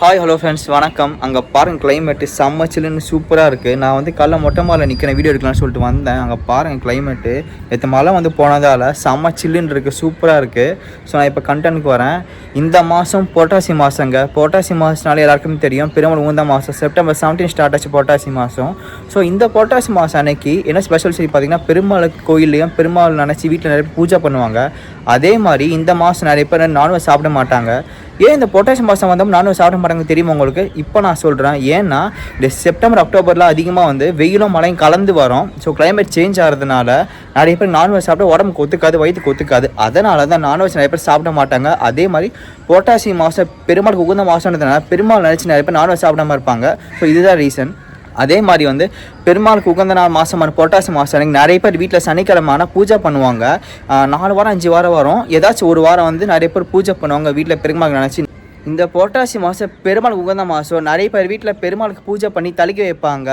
Hi hello friends வணக்கம். அங்கே பாருங்கள் கிளைமேட்டு செம்ம சில்லுன்னு சூப்பராக இருக்குது நான் வந்து காலைல மொட்டை மாலை நிற்கிறேன் வீடியோ எடுக்கலாம்னு சொல்லிட்டு வந்தேன். அங்கே பாருங்கள் கிளைமேட்டு எத்த மழை வந்து போனதால் செம்ம சில்லுன்னு இருக்குது சூப்பராக இருக்குது ஸோ நான் இப்போ கண்டனுக்கு வரேன். இந்த மாதம் பொட்டாசி மாதங்க பொட்டாசி மாதம்னால எல்லாருக்குமே தெரியும். பெருமாள் உந்த மாதம் செப்டம்பர் செவன்டீன் ஸ்டார்ட் ஆச்சு பொட்டாசி மாதம் ஸோ இந்த பொட்டாசி மாதம் அன்னைக்கு என்ன ஸ்பெஷல் சொல்லி பார்த்தீங்கன்னா பெருமாள் கோயில்லையும் பெருமாள் நினச்சி வீட்டில் நிறைய பேர் பூஜை பண்ணுவாங்க. அதே மாதிரி இந்த மாதம் நிறைய பேர் நான்வெஜ் சாப்பிட மாட்டாங்க. ஏன் இந்த பொட்டாசியம் மாதம் வந்தோம் நானும் சாப்பிட மாட்டாங்க தெரியுமா உங்களுக்கு? இப்போ நான் சொல்கிறேன் ஏன்னா இந்த செப்டம்பர் அக்டோபரில் அதிகமாக வந்து வெயிலும் மழையும் கலந்து வரும். ஸோ கிளைமேட் சேஞ்ச் ஆகிறதுனால நிறைய பேர் நான்வெஜ் சாப்பிட உடம்புக்கு ஒத்துக்காது வயிற்றுக்கு ஒத்துக்காது. அதனால தான் நான்வெஜ் நிறைய பேர் சாப்பிட மாட்டாங்க. அதே மாதிரி பொட்டாசியம் மாதம் பெருமாளுக்கு உகந்த மாதம்ன்றதுனால பெருமாள் நினச்சி நிறைய பேர் நான்வெஜ் சாப்பிடாம இருப்பாங்க. ஸோ இதுதான் ரீசன் அதே மாதிரி வந்து பெருமாளுக்கு உகந்த நாள் மாதமான புரட்டாசி மாதம் அன்னைக்கு நிறைய பேர் வீட்டில் சனிக்கிழமை ஆனால் பூஜை பண்ணுவாங்க. நாலு வாரம் அஞ்சு வாரம் வரும். ஏதாச்சும் ஒரு வாரம் வந்து நிறைய பேர் பூஜை பண்ணுவாங்க வீட்டில் பெருமாள் நினச்சி. இந்த புரட்டாசி மாதம் பெருமாளுக்கு உகந்த மாதம் நிறைய பேர் வீட்டில் பெருமாளுக்கு பூஜை பண்ணி தளிக்க வைப்பாங்க.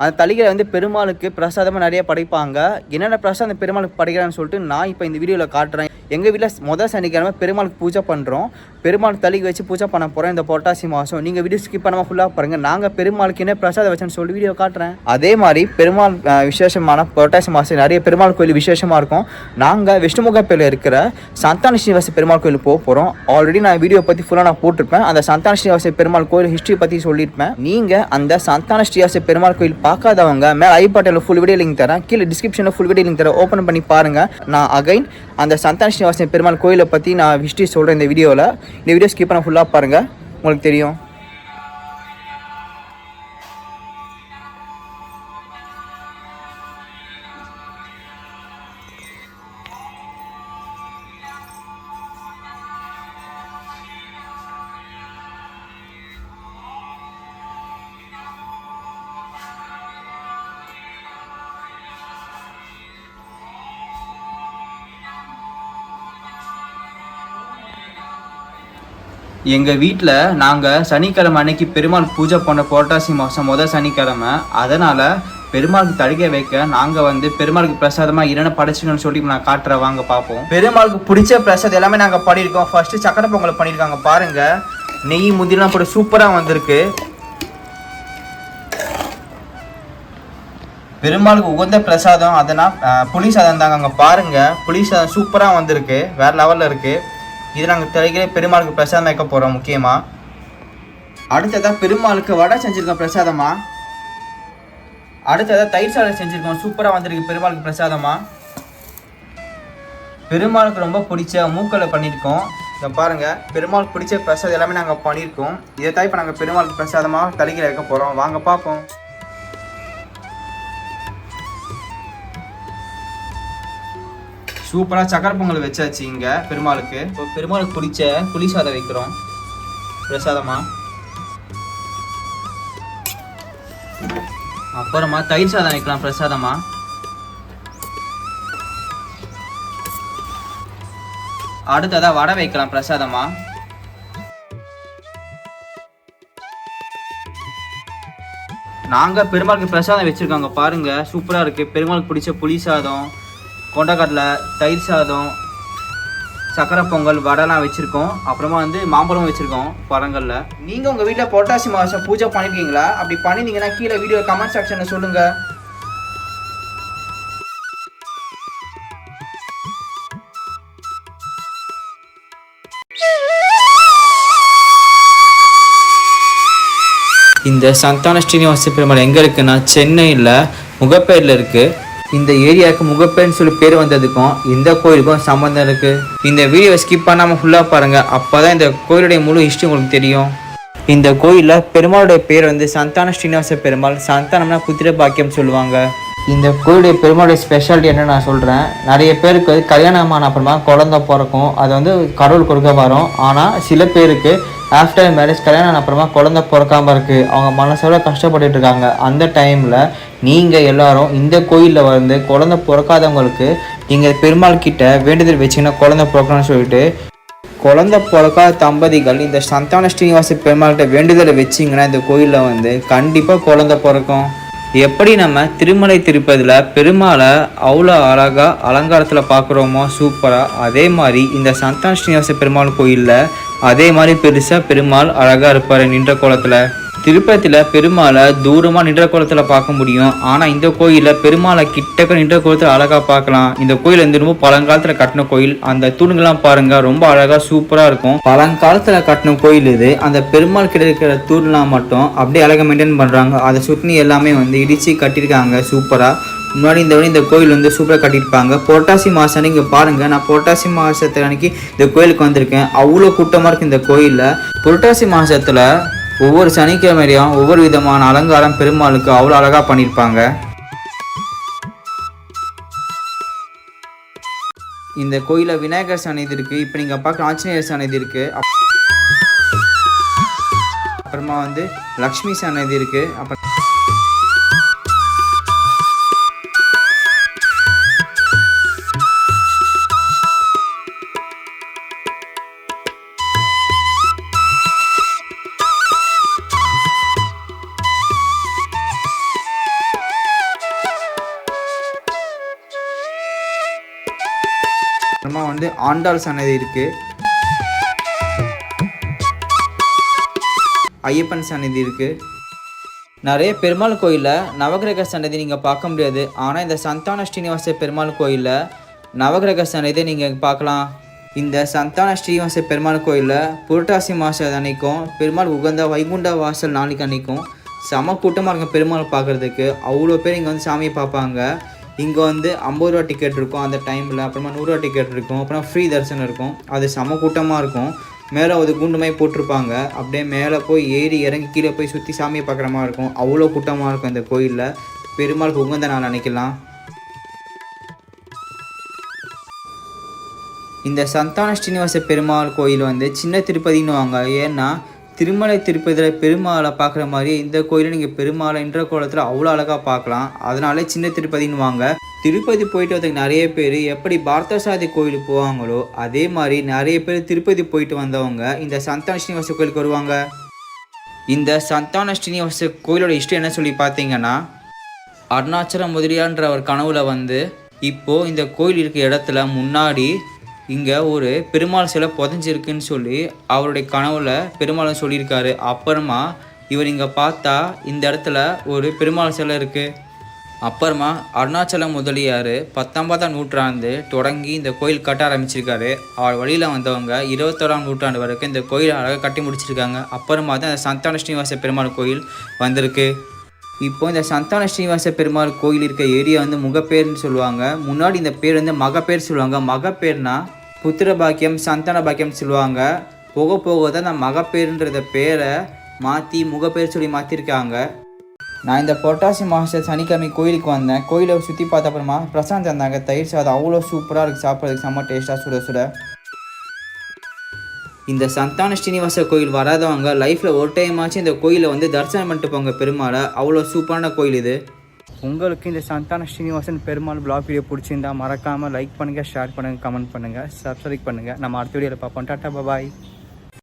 அந்த தளிகளை வந்து பெருமாளுக்கு பிரசாதமாக நிறைய படைப்பாங்க. என்னென்ன பிரசாதம் பெருமாளுக்கு படைக்கிறான்னு சொல்லிட்டு நான் இப்போ இந்த வீடியோவில் காட்டுறேன். எங்கள் வீட்டில் முதல் சனிக்கிழமை பெருமாளுக்கு பூஜை பண்ணுறோம் பெருமாள் தலைக்கு வச்சு பூஜை பண்ண போகிறோம் இந்த புரட்டாசி மாதம் நீங்கள் வீடியோ ஸ்கிப் பண்ணாமல் ஃபுல்லாக பாருங்கள் நாங்கள் பெருமாளுக்கு என்ன பிரசாதம் வச்சேன்னு சொல்லி வீடியோ காட்டுறேன். அதே மாதிரி பெருமாள் விசேஷமான புரட்டாசி மாதம் நிறைய பெருமாள் கோயில் விசேஷமாக இருக்கும். நாங்கள் விஷ்ணுமுகப்பேல இருக்கிற சந்தான ஸ்ரீவாசி பெருமாள் கோயில் போக போகிறோம் ஆல்ரெடி நான் வீடியோ பற்றி ஃபுல்லாக நான் போட்டிருப்பேன். அந்த சந்தான ஸ்ரீவாசி பெருமாள் கோயில் ஹிஸ்ட்ரி பற்றி சொல்லியிருப்பேன். நீங்கள் அந்த சந்தான ஸ்ரீவாசி பெருமாள் கோயில் பார்க்காதவங்க மேலே ஐ ஃபுல் வீடியோ லிங்க் தரேன். கீழே டிஸ்கிரிப்ஷனில் ஃபுல் வீடியோ லிங்க் தரேன். ஓப்பன் பண்ணி பாருங்கள் நான் அகைன் அந்த சந்தான ஸ்ரீவாசி பெருமாள் கோயிலை பற்றி நான் ஹிஸ்ட்ரி சொல்கிறேன் இந்த வீடியோவில் இந்த வீடியோ ஸ்கிப் பண்ண ஃபுல்லாக பாருங்கள் உங்களுக்கு தெரியும். எங்கள் வீட்டில் நாங்கள் சனிக்கிழமை அன்னைக்கு பெருமாள் பூஜை பண்ண புரட்டாசி மாதம் முதல் சனிக்கிழமை. அதனால் பெருமாளுக்கு தடுக்க வைக்க நாங்கள் வந்து பெருமாளுக்கு பிரசாதமாக என்னென்ன படைச்சிக்கணும்னு சொல்லி நான் காட்டுற வாங்க பார்ப்போம். பெருமாளுக்கு பிடிச்ச பிரசாதம் எல்லாமே நாங்கள் பண்ணியிருக்கோம். ஃபர்ஸ்ட்டு சக்கரை பொங்கல் பண்ணியிருக்காங்க பாருங்கள் நெய் முந்திரிலாம் போட்டு சூப்பராக வந்திருக்கு. பெருமாளுக்கு உகந்த பிரசாதம் அதனால் புளி சாதம் தாங்க அங்கே பாருங்கள் புளி சாதம் சூப்பராக வந்திருக்கு. வேறு லெவலில் இருக்குது இது நாங்கள் தலைக்கிற பெருமாளுக்கு பிரசாதம் வைக்க போகிறோம் முக்கியமாக அடுத்ததாக பெருமாளுக்கு வடை செஞ்சுருக்கோம் பிரசாதமாக அடுத்ததாக தயிர் சாதம் செஞ்சுருக்கோம் சூப்பராக வந்திருக்கு பெருமாளுக்கு பிரசாதமாக பெருமாளுக்கு ரொம்ப பிடிச்ச மூக்களை பண்ணியிருக்கோம். இதை பாருங்கள் பெருமாளுக்கு பிடிச்ச பிரசாதம் எல்லாமே நாங்கள் பண்ணியிருக்கோம். இதை தான் இப்போ நாங்கள் பெருமாளுக்கு பிரசாதமாக தலைக்கிற வைக்க போகிறோம் வாங்க பார்ப்போம். சூப்பராக சக்கரை பொங்கல் வச்சாச்சு இங்கே பெருமாளுக்கு. இப்போ பெருமாளுக்கு பிடிச்ச புளி சாதம் வைக்கிறோம். பிரசாதமாக அப்புறமா தயிர் சாதம் வைக்கலாம் பிரசாதமா? அடுத்ததா வடை வைக்கலாம் பிரசாதமா? நாங்கள் பெருமாளுக்கு பிரசாதம் வச்சுருக்கோங்க பாருங்க. சூப்பராக இருக்குது பெருமாளுக்கு பிடிச்ச புளி சாதம். கொண்டக்கடலை தயிர் சாதம் சக்கரை பொங்கல் வடைலாம் வச்சுருக்கோம். அப்புறமா வந்து மாம்பழம் வச்சுருக்கோம் பழங்களில். நீங்கள் உங்கள் வீட்டில் பொட்டாசி மாதம் பூஜை பண்ணியிருக்கீங்களா அப்படி பண்ணியிருந்தீங்கன்னா கீழே வீடியோ கமெண்ட் செக்ஷனில் சொல்லுங்கள் இந்த சந்தான ஸ்ரீனிவாச பெருமாள் எங்கே இருக்குன்னா சென்னையில் முகப்பேரில் இருக்குது இந்த ஏரியாவுக்கு முகப்பேன்னு சொல்லி பேர் வந்ததுக்கும் இந்த கோயிலுக்கும் சம்மந்தம் இருக்குது இந்த வீடியோவை ஸ்கிப் பண்ணாமல் ஃபுல்லாக பாருங்கள் அப்போ தான் இந்த கோயிலுடைய முழு ஹிஸ்ட்ரி உங்களுக்கு தெரியும். இந்த கோயிலில் பெருமாளுடைய பேர் வந்து சந்தான ஸ்ரீனிவாச பெருமாள். சந்தானம்னா குதிரை பாக்கியம் சொல்லுவாங்க. இந்த கோயிலுடைய பெருமாளுடைய ஸ்பெஷாலிட்டி என்ன நான் சொல்கிறேன் நிறைய பேருக்கு வந்து ஆன அப்புறமா குழந்தை பிறக்கும். அது வந்து கடவுள் கொடுக்க வரும். ஆனால் சில பேருக்கு ஆஃப்டர் மேரேஜ் கல்யாணம் ஆன அப்புறமா குழந்தை பிறக்காமல் இருக்கு. அவங்க மனசோட கஷ்டப்பட்டுட்டு இருக்காங்க. அந்த டைமில் நீங்கள் எல்லாரும் இந்த கோயிலில் வந்து குழந்தை பிறக்காதவங்களுக்கு நீங்கள் பெருமாள் கிட்ட வேண்டுதல் வச்சிங்கன்னா குழந்தை பிறக்கணும்னு சொல்லிட்டு குழந்தை பிறக்காத தம்பதிகள் இந்த சந்தான ஸ்ரீனிவாச பெருமாள்கிட்ட வேண்டுதலை வச்சிங்கன்னா இந்த கோயிலில் வந்து கண்டிப்பாக குழந்தை பிறக்கும். எப்படி நம்ம திருமலை திருப்பதியில் பெருமாளை அவ்வளோ அழகாக அலங்காரத்தில் பார்க்குறோமோ சூப்பராக அதே மாதிரி இந்த சந்தான ஸ்ரீனிவாச பெருமாள் கோயிலில் அதே மாதிரி பெருசாக பெருமாள் அழகாக இருப்பார் நின்ற கோலத்தில். திருப்பதியில் பெருமாளை தூரமாக நின்ற கோலத்தில் பார்க்க முடியும். ஆனால் இந்த கோயிலில் பெருமாளை கிட்டக்க நின்ற கோலத்தில் அழகாக பார்க்கலாம். இந்த கோயில் வந்து ரொம்ப பழங்காலத்தில் கட்டின கோயில். அந்த தூண்கள்லாம் பாருங்க ரொம்ப அழகாக சூப்பராக இருக்கும். பழங்காலத்தில் கட்டின கோயில் இது. அந்த பெருமாள் கிட்ட இருக்கிற தூண்லாம் மட்டும் அப்படியே அழகாக மெயின்டைன் பண்ணுறாங்க அதை சுற்றி எல்லாமே வந்து இடித்து கட்டியிருக்காங்க சூப்பராக முன்னாடி இந்த வழி இந்த கோயில் வந்து சூப்பராக கட்டியிருப்பாங்க. புரட்டாசி மாதம் இங்கே பாருங்கள் நான் புரட்டாசி மாதத்து அன்னைக்கு இந்த கோயிலுக்கு வந்திருக்கேன். அவ்வளோ கூட்டமாக இருக்குது இந்த கோயிலில். புரட்டாசி மாதத்தில் ஒவ்வொரு சனிக்கிழமையும் ஒவ்வொரு விதமான அலங்காரம் பெருமாளுக்கு அவ்வளோ அழகாக பண்ணியிருப்பாங்க. இந்த கோயிலில் விநாயகர் சன்னதி இருக்குது இப்போ நீங்கள் பார்க்குற ஆஞ்சநேயர் சன்னதி இருக்குது அப்புறமா வந்து லக்ஷ்மி சன்னதி இருக்குது அப்புறம் அப்புறமா வந்து ஆண்டாள் சன்னதி இருக்குது ஐயப்பன் சன்னதி இருக்குது நிறைய பெருமாள் கோயிலில் நவகிரக சன்னதி நீங்கள் பார்க்க முடியாது. ஆனால் இந்த சந்தான ஸ்ரீனிவாச பெருமாள் கோயிலில் நவகிரக சன்னதி நீங்கள் பார்க்கலாம். இந்த சந்தான ஸ்ரீனிவாச பெருமாள் கோயிலில் புரட்டாசி மாதம் அன்னைக்கும் பெருமாள் உகந்த வைகுண்ட வாசல் நாளைக்கு அன்னைக்கும் செம கூட்டமாக இருக்கும் பெருமாள் பார்க்குறதுக்கு. அவ்வளோ பேர் இங்கே வந்து சாமியை பார்ப்பாங்க. இங்கே வந்து ஐம்பது ரூபா டிக்கெட் இருக்கும் அந்த டைமில் அப்புறமா நூறுரூவா டிக்கெட் இருக்கும் அப்புறம் ஃப்ரீ தரிசனம் இருக்கும். அது செம கூட்டமாக இருக்கும். மேலே ஒரு குண்டு மாதிரி போட்டிருப்பாங்க. அப்படியே மேலே போய் ஏறி இறங்கி கீழே போய் சுற்றி சாமியை பார்க்குற மாதிரி இருக்கும். அவ்வளோ கூட்டமாக இருக்கும் இந்த கோயிலில். பெருமாள் உகந்த நாள் நினைக்கலாம். இந்த சந்தான ஸ்ரீனிவாச பெருமாள் கோயில் வந்து சின்ன திருப்பதின்னு வாங்க. ஏன்னா திருமலை திருப்பதியில் பெருமாளை பார்க்குற மாதிரி இந்த கோயிலில் நீங்கள் பெருமாளை என்ற கோலத்தில் அவ்வளோ அழகாக பார்க்கலாம். அதனாலே சின்ன திருப்பதின்னு வாங்க. திருப்பதி போயிட்டு வரதுக்கு நிறைய பேர் எப்படி பார்த்தசாதி கோயிலுக்கு போவாங்களோ அதே மாதிரி நிறைய பேர் திருப்பதி போயிட்டு வந்தவங்க இந்த சந்தான ஸ்ரீனிவாச கோயிலுக்கு வருவாங்க. இந்த சந்தான ஸ்ரீனிவாச கோயிலோட இஷ்டம் என்ன சொல்லி பார்த்தீங்கன்னா அருணாச்சலம் முதலியான்ற ஒரு கனவுல வந்து இப்போது இந்த கோயில் இருக்க இடத்துல முன்னாடி இங்கே ஒரு பெருமாள் சிலை புதஞ்சிருக்குன்னு சொல்லி அவருடைய கனவுல பெருமாளும் சொல்லியிருக்காரு. அப்புறமா இவர் இங்கே பார்த்தா இந்த இடத்துல ஒரு பெருமாள் சிலை இருக்குது அப்புறமா அருணாச்சலம் முதலியார் பத்தொன்பதாம் நூற்றாண்டு தொடங்கி இந்த கோயில் கட்ட ஆரம்பிச்சிருக்காரு. அவர் வழியில் வந்தவங்க இருபத்தோராம் நூற்றாண்டு வரைக்கும் இந்த கோயிலை அழகாக கட்டி முடிச்சிருக்காங்க. அப்புறமா தான் அந்த சந்தான ஸ்ரீனிவாச பெருமாள் கோயில் வந்திருக்கு. இப்போ இந்த சந்தான ஸ்ரீனிவாச பெருமாள் கோயில் இருக்க ஏரியா வந்து முகப்பேர்னு சொல்லுவாங்க. முன்னாடி இந்த பேர் வந்து மகப்பேர் சொல்லுவாங்க. மகப்பேர்னா புத்திர பாக்கியம் சந்தான பாக்கியம் சொல்லுவாங்க. போக போக தான் நான் மகப்பேருன்றத பேரை மாற்றி முகப்பேர் சொல்லி மாற்றிருக்காங்க நான் இந்த பொட்டாசி மாதம் சனிக்கிழமை கோயிலுக்கு வந்தேன். கோயிலை சுற்றி பார்த்த அப்புறமா பிரசாந்த் தந்தாங்க. தயிர் சாதம் அவ்வளோ சூப்பராக இருக்குது சாப்பிட்றதுக்கு செம்ம டேஸ்ட்டாக சுட சுட. இந்த சந்தான ஸ்ரீனிவாச கோயில் வராதவங்க லைஃப்பில் ஒரு டைம் ஆச்சு இந்த கோயிலை வந்து தரிசனம் பண்ணிட்டு போங்க பெருமாளை. அவ்வளோ சூப்பரான கோயில் இது. உங்களுக்கு இந்த சந்தான ஸ்ரீனிவாசன் பெருமாள் பிளாக் வீடியோ பிடிச்சிருந்தா மறக்காமல் லைக் பண்ணுங்கள் ஷேர் பண்ணுங்கள் கமெண்ட் பண்ணுங்கள் சப்ஸ்கிரைப் பண்ணுங்கள் நம்ம அடுத்த வீடியோவில் பார்ப்போம். டாட்டா பாய்